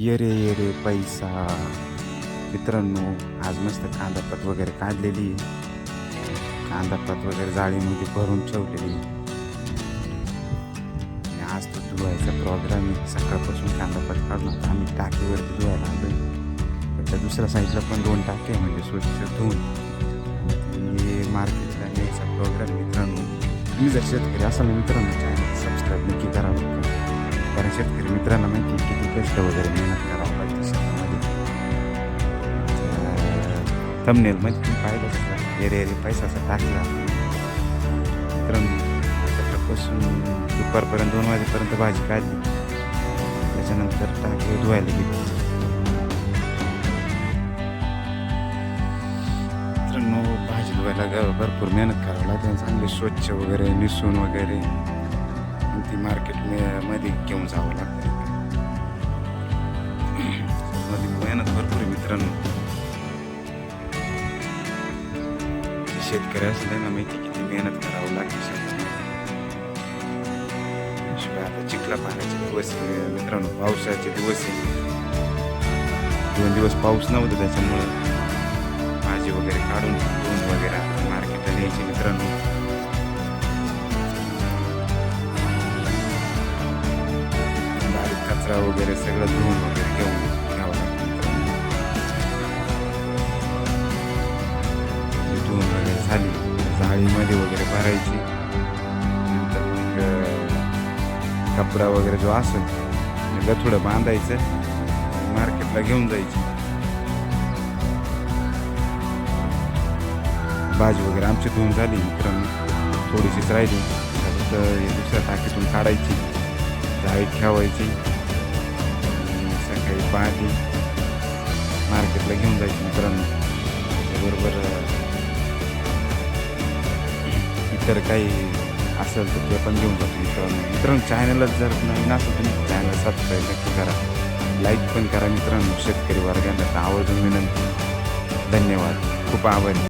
ये रे ये रे पैसा. मित्रांनो आज मस्त कांदापत वगैरे काढलेली आहे. वगैरे जाळीमध्ये भरून ठेवलेली आहे. आणि आज तो धुवायचा प्रोग्राम आहे. सकाळपासून कांदापत काढणार आम्ही टाकीवरती धुवायला आलो पण त्या दुसऱ्या साईडला पण दोन टाके म्हणजे स्वच्छ धुवून. हे मार्केटला न्यायचा प्रोग्राम मित्रांनो. तुम्ही जर शेतकरी असाल मित्रांनो चॅनल सबस्क्राईब नक्की करावं कारण शेतकरी मित्रांना माहिती आहे कष्ट वगैरे मेहनत करावं लागते शेतामध्ये थंबनेलमध्ये तुम्ही पाहिलं एरे एरे पैसा टाकला. मित्रांनो सकाळपासून दुपारपर्यंत दोन वाजेपर्यंत भाजी काढली. त्याच्यानंतर टाकी धुवायला गेली. मित्रांनो भाजी धुवायला ग- भरपूर मेहनत करावं लागते चांगली स्वच्छ वगैरे निसून वगैरे. ती मार्केटमध्ये घेऊन जावं लागतं. मेहनत भरपूर आहे मित्रांनो. शेतकरी असल्यानं माहिती किती मेहनत करावं लागते शेतामध्ये आता चिखला पाण्याचे दिवस मित्रांनो पावसाचे दिवस दोन दिवस पाऊस नव्हता त्याच्यामुळं भाजी वगैरे काढून दोन वगैरे मार्केटला न्यायचे मित्रांनो. कचरा वगैरे सगळं धुवून वगैरे घेऊन जाळीमध्ये वगैरे भरायची. नंतर मग कपडा वगैरे जो असेल गथुडं बांधायचं मार्केटला घेऊन जायची. भाजी वगैरे आमची धुवून झाली मित्रांनो. थोडीशीच राहिली. फक्त दुसऱ्या टाकीतून काढायची. जाळीत ठेवायची. सकाळी पहाटे मार्केटला घेऊन जायची मित्रांनो. बरोबर इतर काही असेल तर ते पण घेऊन जातो मित्रांनो मित्रांनो चॅनलला जर नवीन असेल तर चॅनल सबस्क्राईब नक्की करा. लाईक पण करा मित्रांनो शेतकरी वर्गांना तर आवर्जून विनंती. धन्यवाद. खूप आभारी.